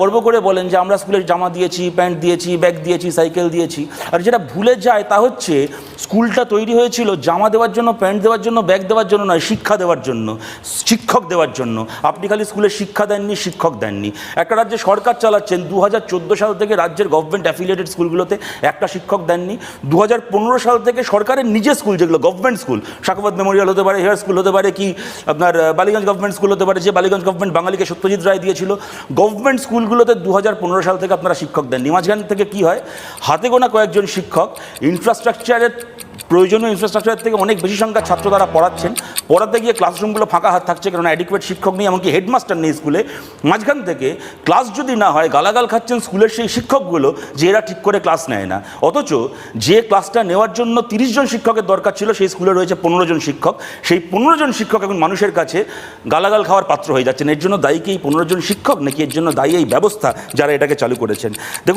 গর্ব করে বলেন যে আমরা স্কুলে জামা দিয়েছি, প্যান্ট দিয়েছি, ব্যাগ দিয়েছি, সাইকেল দিয়েছি। আর যেটা ভুলে যায় তা হচ্ছে, স্কুলটা তৈরি হয়েছিল জামা দেওয়ার জন্য, প্যান্ট দেওয়ার জন্য, ব্যাগ দেওয়ার জন্য নয়, শিক্ষা দেওয়ার জন্য, শিক্ষক দেওয়ার জন্য। আপনি খালি স্কুলে শিক্ষা দেননি, শিক্ষক দেননি। একটা রাজ্যে সরকার চালাচ্ছেন দু হাজার চোদ্দ সাল থেকে রাজ্যের গভর্নমেন্ট অ্যাফিলিয়েটেড স্কুলগুলোতে একটা শিক্ষক দেননি। দু হাজার পনেরো সাল থেকে সরকারের নিজের স্কুল যেগুলো গভর্নমেন্ট স্কুল শাকবাদ মেমোরিয়াল হতে পারে, হেয়ার স্কুল হতে পারে কি আপনার বালিগঞ্জ গভর্নমেন্ট স্কুল হতে পারে, যে বালিগঞ্জ গভর্নমেন্ট বাঙালিকে সত্যজিৎ রায় দিয়েছিল। গভর্নমেন্ট স্কুলগুলোতে দু সাল থেকে আপনারা শিক্ষক দেননি। মাঝখান থেকে কি হয়? হাতে গোনা কয়েকজন শিক্ষক ইনফ্রাস্ট্রাকচারের প্রয়োজনীয় ইনফ্রাস্ট্রাকচারের থেকে অনেক বেশি সংখ্যার ছাত্র তারা পড়াচ্ছেন। পড়াতে গিয়ে ক্লাসরুমগুলো ফাঁকা হাত থাকছে কারণ অ্যাডিকুয়েট শিক্ষক নেই, এমনকি হেডমাস্টার নেই স্কুলে মাঝখান থেকে ক্লাস যদি না হয়, গালাগাল খাচ্ছেন স্কুলের সেই শিক্ষকগুলো যে এরা ঠিক করে ক্লাস নেয় না। অথচ যে ক্লাসটা নেওয়ার জন্য তিরিশ জন শিক্ষকের দরকার ছিল, সেই স্কুলে রয়েছে পনেরো জন শিক্ষক। সেই পনেরো জন শিক্ষক এখন মানুষের কাছে গালাগাল খাওয়ার পাত্র হয়ে যাচ্ছেন। এর জন্য দায়ী কি এই পনেরো জন শিক্ষক? নাকি এর জন্য দায়ী এই ব্যবস্থা যারা এটাকে চালু করেছেন? দেখুন